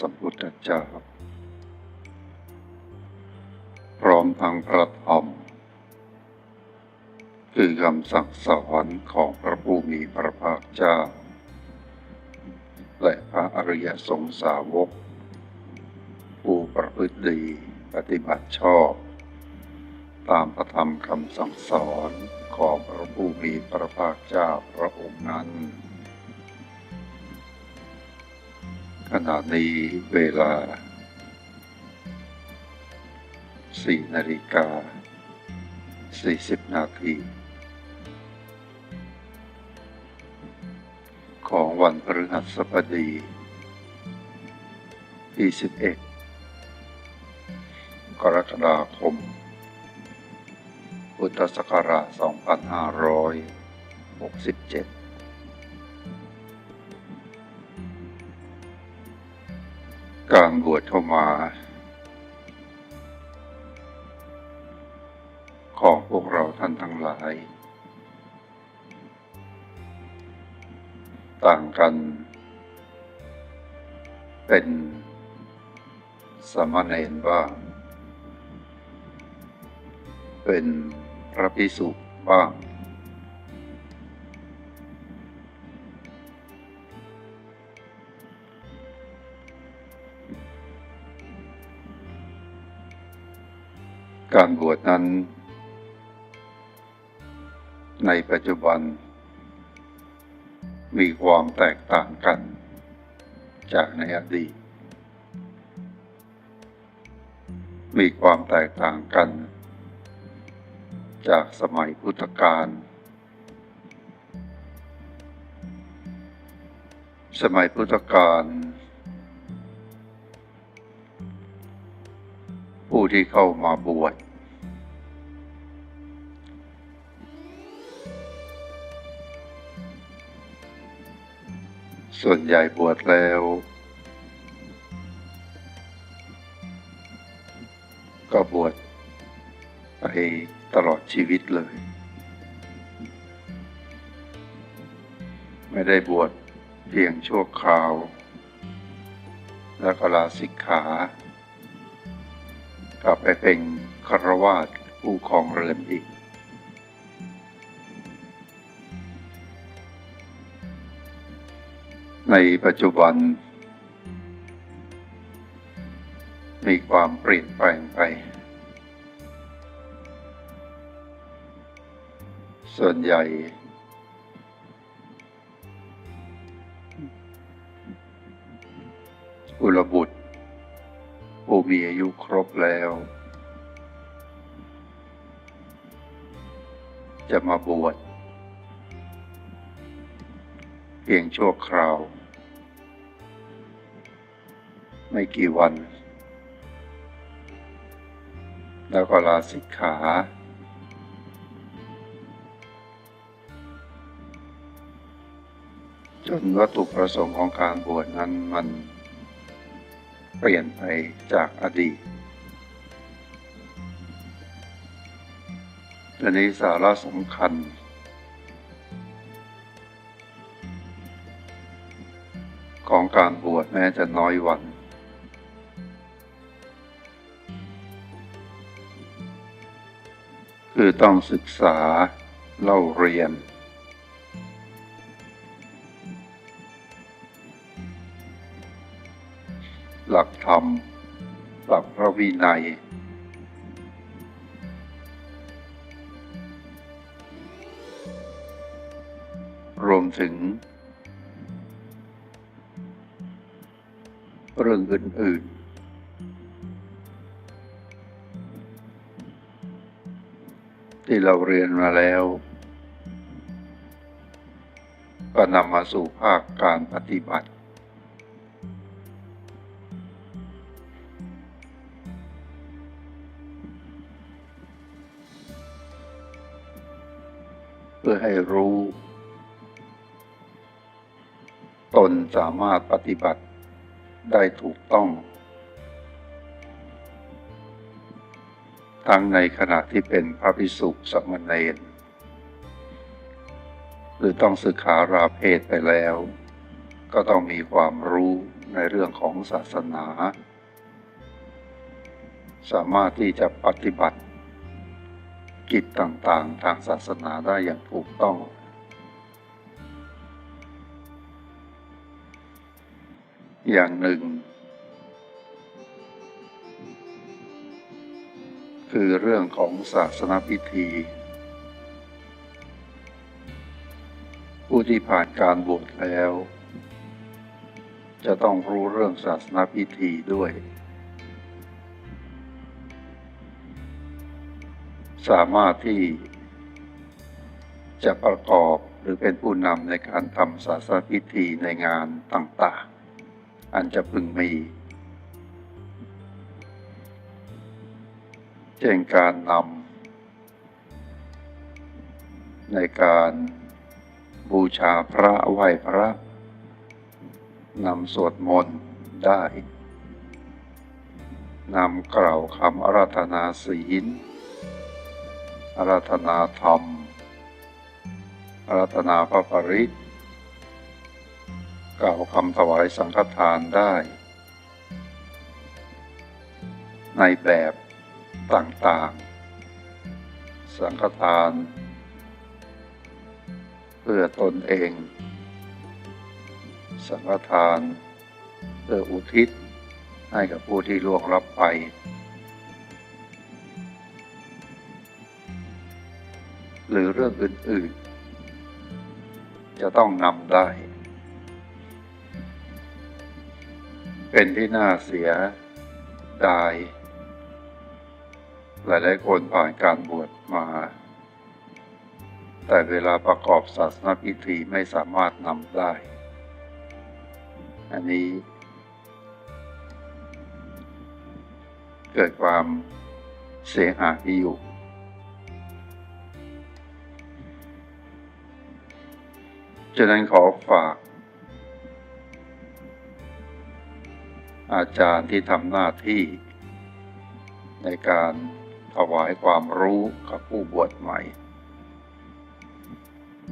สัมพุทธเจ้า พร้อมทั้งพระธรรมคือคำสั่งสอนของพระผู้มีพระภาคเจ้า และพระอริยสงสาวก ผู้ประพฤติดีปฏิบัติชอบ ตามพระธรรมคำสั่งสอนของพระผู้มีพระภาคเจ้าพระองค์นั้น ขณะนี้เวลา4นาฬิกา40นาที ของวันพฤหัสบดีที่11กรกฎาคม พุทธศักราช2567การบ วชเข้ามา ของพวกเราท่านทั้งหลาย ต่างกัน เป็นสามเณรบ้าง เป็นพระพิสุบ้าง การบวชนั้น ในปัจจุบัน มีความแตกต่างกัน จากในอดีต มีความแตกต่างกัน จากสมัยพุทธกาลสมัยพุทธกาลผู้ที่เข้ามาบวช ส่วนใหญ่บวชแล้ว ก็บวชไปตลอดชีวิตเลย ไม่ได้บวชเพียงชั่วคราว แล้วก็ลาสิกขา กลับไปเป็นคารวาสผู้ครองเรือนอีก ในปัจจุบัน มีความเปลี่ยนแปลงไป ส่วนใหญ่ กุลบุตรผู้มีอายุครบแล้ว จะมาบวช เพียงชั่วคราว ไม่กี่วัน แล้วก็ลาสิกขา จนวัตถุประสงค์ของการบวชนั้นมันเปลี่ยนไปจากอดีตและนี้สาระสำคัญ การบวชแม้จะน้อยวัน คือต้องศึกษาเล่าเรียน หลักธรรม หลักพระวินัย รวมถึง รื่องอื่น ๆที่เราเรียนมาแล้ว ก็นำมาสู่ภาคการปฏิบัติ เพื่อให้รู้ ตนสามารถปฏิบัติ ได้ถูกต้อง ทั้งในขณะที่เป็นพระภิกษุสามเณรหรือต้องศึกษาราเพศไปแล้ว ก็ต้องมีความรู้ในเรื่องของศาสนา สามารถที่จะปฏิบัติ กิจต่างๆ ทางศาสนาได้อย่างถูกต้อง อย่างหนึ่ง คือเรื่องของศาสนพิธี ผู้ที่ผ่านการบวชแล้ว จะต้องรู้เรื่องศาสนพิธีด้วย สามารถที่จะประกอบหรือเป็นผู้นำในการทำศาสนพิธีในงานต่างๆ อันจะพึงมี เช่นการนำในการบูชาพระไหว้พระนำสวดมนต์ได้นำกล่าวคำอาราธนาศีลอาราธนาธรรมอาราธนาพระปริต กล่าวคำถวายสังฆทานได้ ในแบบต่างๆ สังฆทาน เพื่อตนเอง สังฆทาน เพื่ออุทิศให้กับผู้ที่ล่วงลับไป หรือเรื่องอื่น ๆ จะต้องนำได้ เป็นที่น่าเสียดาย หลายๆคนผ่านการบวชมา แต่เวลาประกอบศาสนพิธีไม่สามารถนำได้ อันนี้ เกิดความเสียหายอยู่ฉะนั้นขอฝาก อาจารย์ที่ทำหน้าที่ ในการถวายความรู้กับผู้บวชใหม่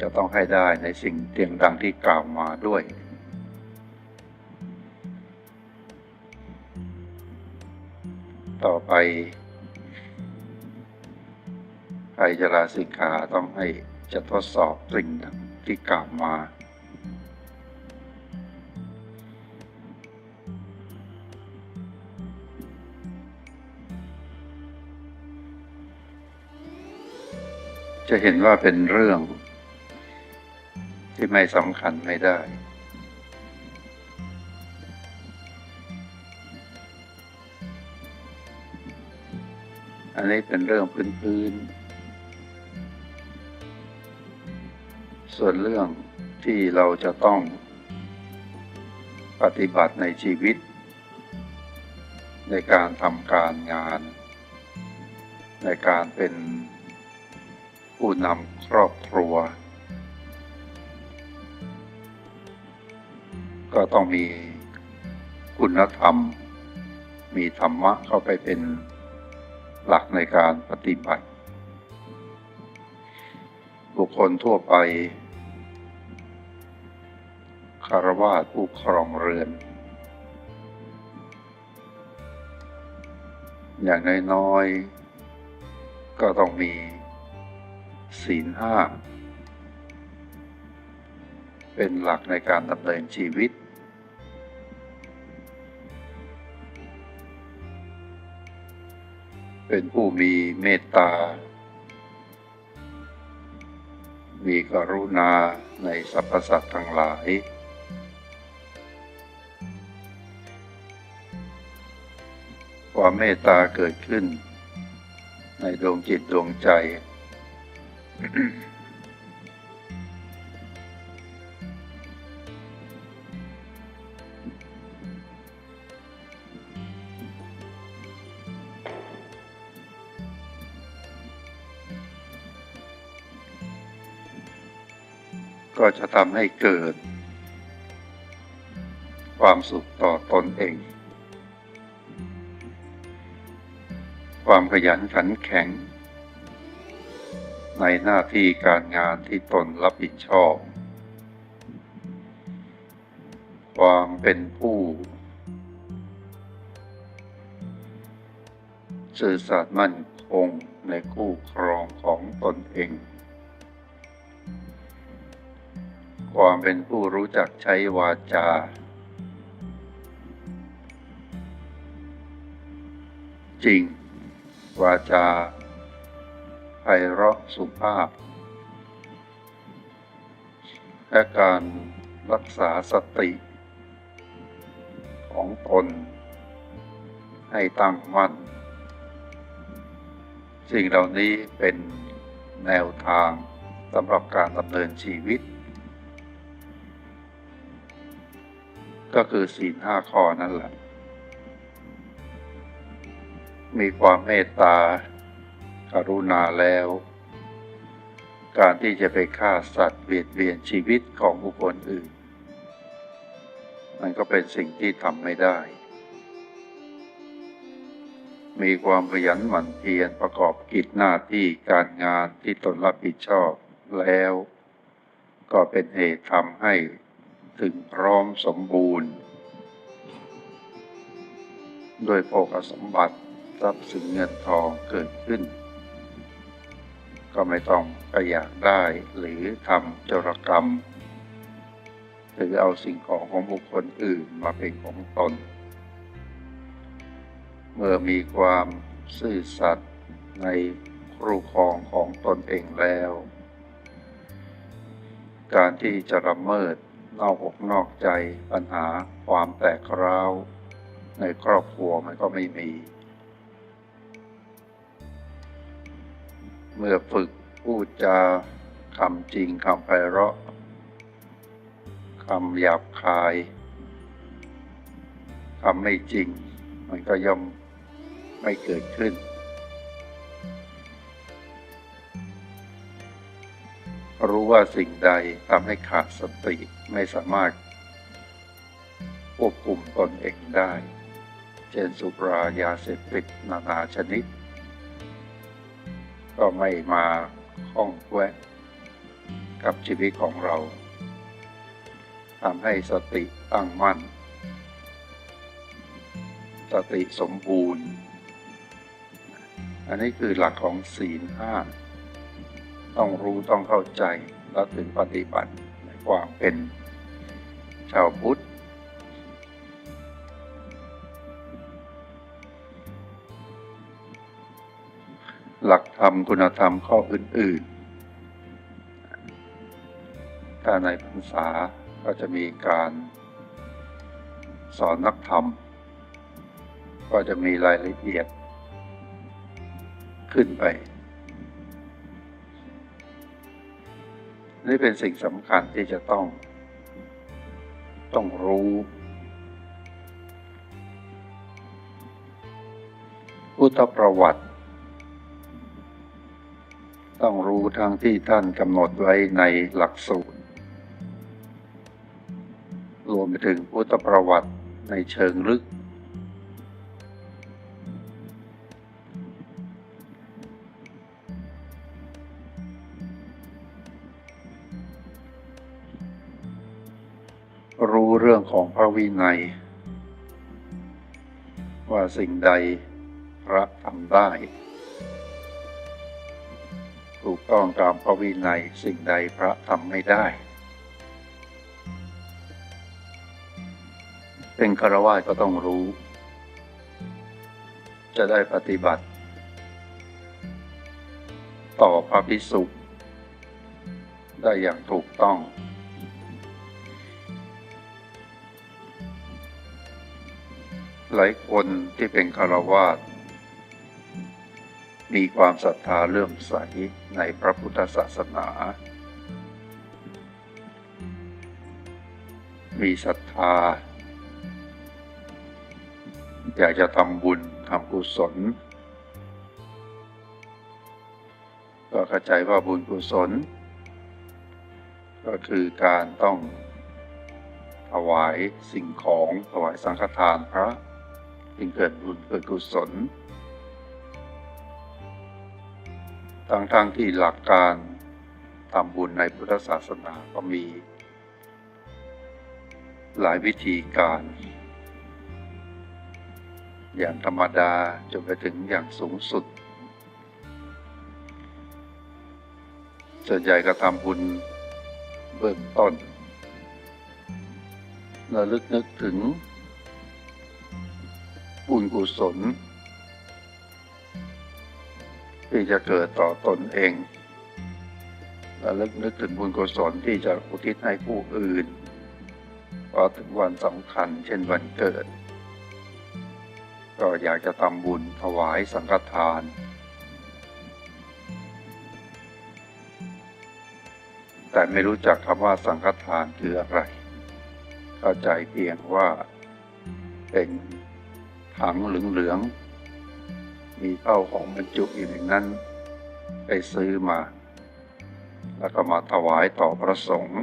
จะต้องให้ได้ในสิ่งเตียงดังที่กล่าวมาด้วย ต่อไปใครจะลาสิกขาต้องให้จะทดสอบสิ่งดังที่กล่าวมา จะเห็นว่าเป็นเรื่อง ที่ไม่สำคัญไม่ได้ อันนี้เป็นเรื่องพื้นๆ ส่วนเรื่องที่เราจะต้องปฏิบัติในชีวิต ในการทำการงาน ในการเป็น ผู้นำครอบครัว ก็ต้องมีคุณธรรม มีธรรมะเข้าไปเป็นหลักในการปฏิบัติ บุคคลทั่วไปคารวะผู้ครองเรือน อย่างน้อยๆก็ต้องมี ศีลห้าเป็นหลักในการดำเนินชีวิต เป็นผู้มีเมตตา มีกรุณาในสรรพสัตว์ทั้งหลาย ความเมตตาเกิดขึ้นในดวงจิตดวงใจ ก็จะทำให้เกิด ความสุขต่อตนเอง ความขยันขันแข็ง ในหน้าที่การงานที่ตนรับผิดชอบ ความเป็นผู้ สื่อสัตย์มั่นคงในคู่ครองของตนเอง ความเป็นผู้รู้จักใช้วาจา จริง วาจา ไพเราะสุภาพ และการรักษาสติ ของตน ให้ตั้งมั่น สิ่งเหล่านี้เป็นแนวทางสำหรับการดำเนินชีวิต ก็คือศีลห้าข้อนั่นแหละ มีความเมตตา กรุณาแล้ว การที่จะไปฆ่าสัตว์เบียดเบียนชีวิตของบุคคลอื่น มันก็เป็นสิ่งที่ทำไม่ได้ มีความขยันหมั่นเพียรประกอบกิจหน้าที่การงานที่ตนรับผิดชอบแล้ว ก็เป็นเหตุทำให้ถึงพร้อมสมบูรณ์โดยโภคสมบัติทรัพย์สินเงินทองเกิดขึ้น ก็ไม่ต้องไปอยากได้หรือทำจรกรรม หรือเอาสิ่งของของบุคคลอื่นมาเป็นของตน เมื่อมีความซื่อสัตย์ในครูครองของตนเองแล้ว การที่จะละเมิดนอกอกนอกใจปัญหาความแตกร้าว ในครอบครัวมันก็ไม่มี เมื่อฝึกพูดจาคำจริงคำไพเราะคำหยาบคายคำไม่จริง มันก็ย่อมไม่เกิดขึ้น รู้ว่าสิ่งใดทำให้ขาดสติไม่สามารถควบคุมตนเองได้ เช่นสุรายาเสพติดนานาชนิด ก็ไม่มาข้องแวะกับชีวิตของเราทำให้สติตั้งมั่น สติสมบูรณ์ อันนี้คือหลักของศีลห้า ต้องรู้ต้องเข้าใจแล้วถึงปฏิบัติในความเป็นชาวพุทธ ธรรมคุณธรรมข้ออื่นๆ ถ้าในพรรษาก็จะมีการสอนนักธรรม ก็จะมีรายละเอียด ขึ้นไป นี่เป็นสิ่งสำคัญที่จะต้อง ต้องรู้ พุทธประวัติ ต้องรู้ทั้งที่ท่านกำหนดไว้ในหลักสูตร รวมไปถึงพุทธประวัติในเชิงลึก รู้เรื่องของพระวินัย ว่าสิ่งใดพระทำได้ ถูกต้องตามพระวินัยสิ่งใดพระทำไม่ได้ เป็นคารวะก็ต้องรู้ จะได้ปฏิบัติ ต่อพระพิสุได้อย่างถูกต้อง หลายคนที่เป็นคารวาส มีความศรัทธาเลื่อมใสในพระพุทธศาสนา มีศรัทธา อยากจะทำบุญทำกุศล ก็เข้าใจว่าบุญกุศล ก็คือการต้องถวายสิ่งของถวายสังฆทานพระจึงเกิดบุญเกิดกุศล ทั้งๆทที่หลักการทำบุญในพุทธศาสนาก็มี หลายวิธีการ อย่างธรรมดาจนไปถึงอย่างสูงสุด ส่วนใหญ่ก็ทำบุญเบื้องต้นระลึกนึกถึงบุญกุศล ที่จะเกิดต่อตนเองระลึกนึกถึงบุญกุศลที่จะอุทิศให้ผู้อื่นพอถึงวันสำคัญเช่นวันเกิด ก็อยากจะทำบุญถวายสังฆทาน แต่ไม่รู้จักคำว่าสังฆทานคืออะไร เข้าใจเพียงว่าเป็นถังเหลืองๆ มีข้าวของบรรจุอยู่ในนั้นไปซื้อมา แล้วก็มาถวายต่อพระสงฆ์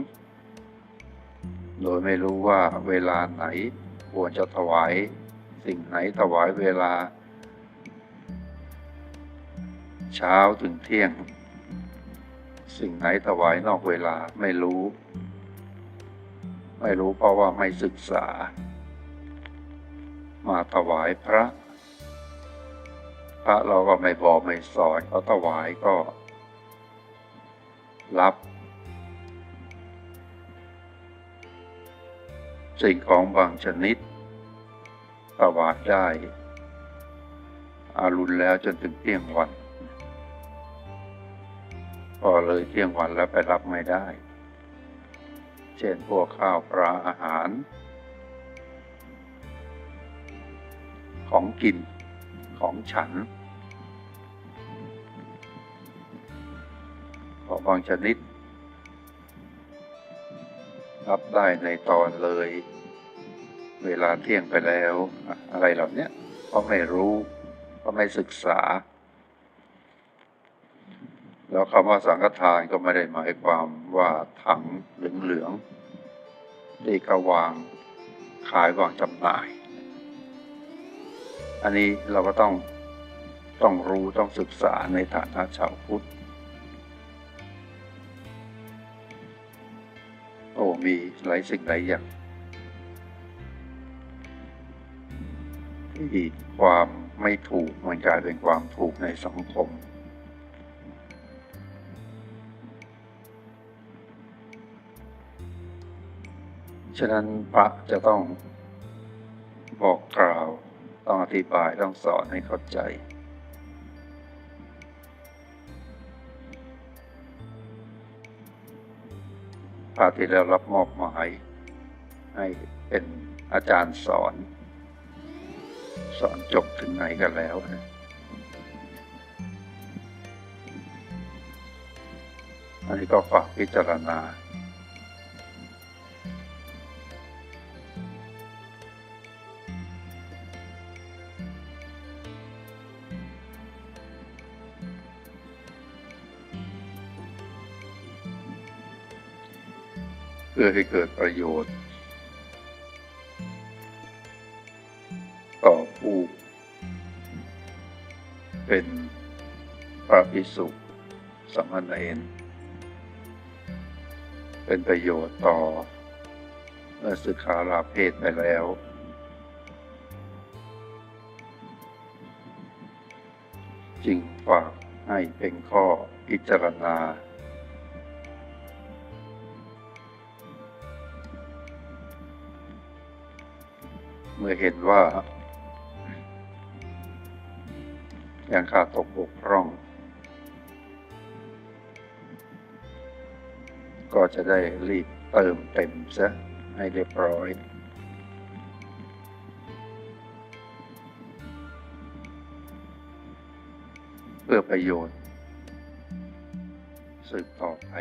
โดยไม่รู้ว่าเวลาไหนควรจะถวายสิ่งไหนถวายเวลา เช้าถึงเที่ยง สิ่งไหนถวายนอกเวลาไม่รู้ ไม่รู้เพราะว่าไม่ศึกษา มาถวายพระ พระเราก็ไม่บอกไม่สอนเขาถวายก็รับ สิ่งของบางชนิดถวายได้ อารุณแล้วจนถึงเที่ยงวันพอเลยเที่ยงวันแล้วไปรับไม่ได้ เช่นพวกข้าวปลาอาหาร ของกิน ของฉัน ขอบางชนิด รับได้ในตอนเลย เวลาเที่ยงไปแล้ว อะไรเหล่านี้เพราะไม่รู้เพราะไม่ศึกษา แล้วคำว่าสังฆทานก็ไม่ได้หมายความว่าถังเหลืองๆที่เขาวางขายวางจำหน่าย อันนี้เราก็ต้องต้องรู้ต้องศึกษาในฐานะชาวพุทธ โอ้ มีหลายสิ่งหลายอย่างที่ความไม่ถูกมันกลายเป็นความถูกในสังคม ฉะนั้นพระจะต้องบอกกล่าว ต้องอธิบายต้องสอนให้เข้าใจพระที่เรารับมอบหมาย ให้เป็นอาจารย์สอน สอนจบถึงไหนกันแล้วนะอันนี้ก็ฝากพิจารณา พื่อให้เกิดประโยชน์ ต่อผู้เป็นพระภิกษุสามเณรเป็นประโยชน์ต่อเมื่อศึกษาลาเพศไปแล้ว จึงฝากให้เป็นข้อพิจารณา มื่อเห็นว่า ยังขาดตกบกพร่อง ก็จะได้รีบเติมเต็มซะให้เรียบร้อยเพื่อประโยชน์สืบต่อไป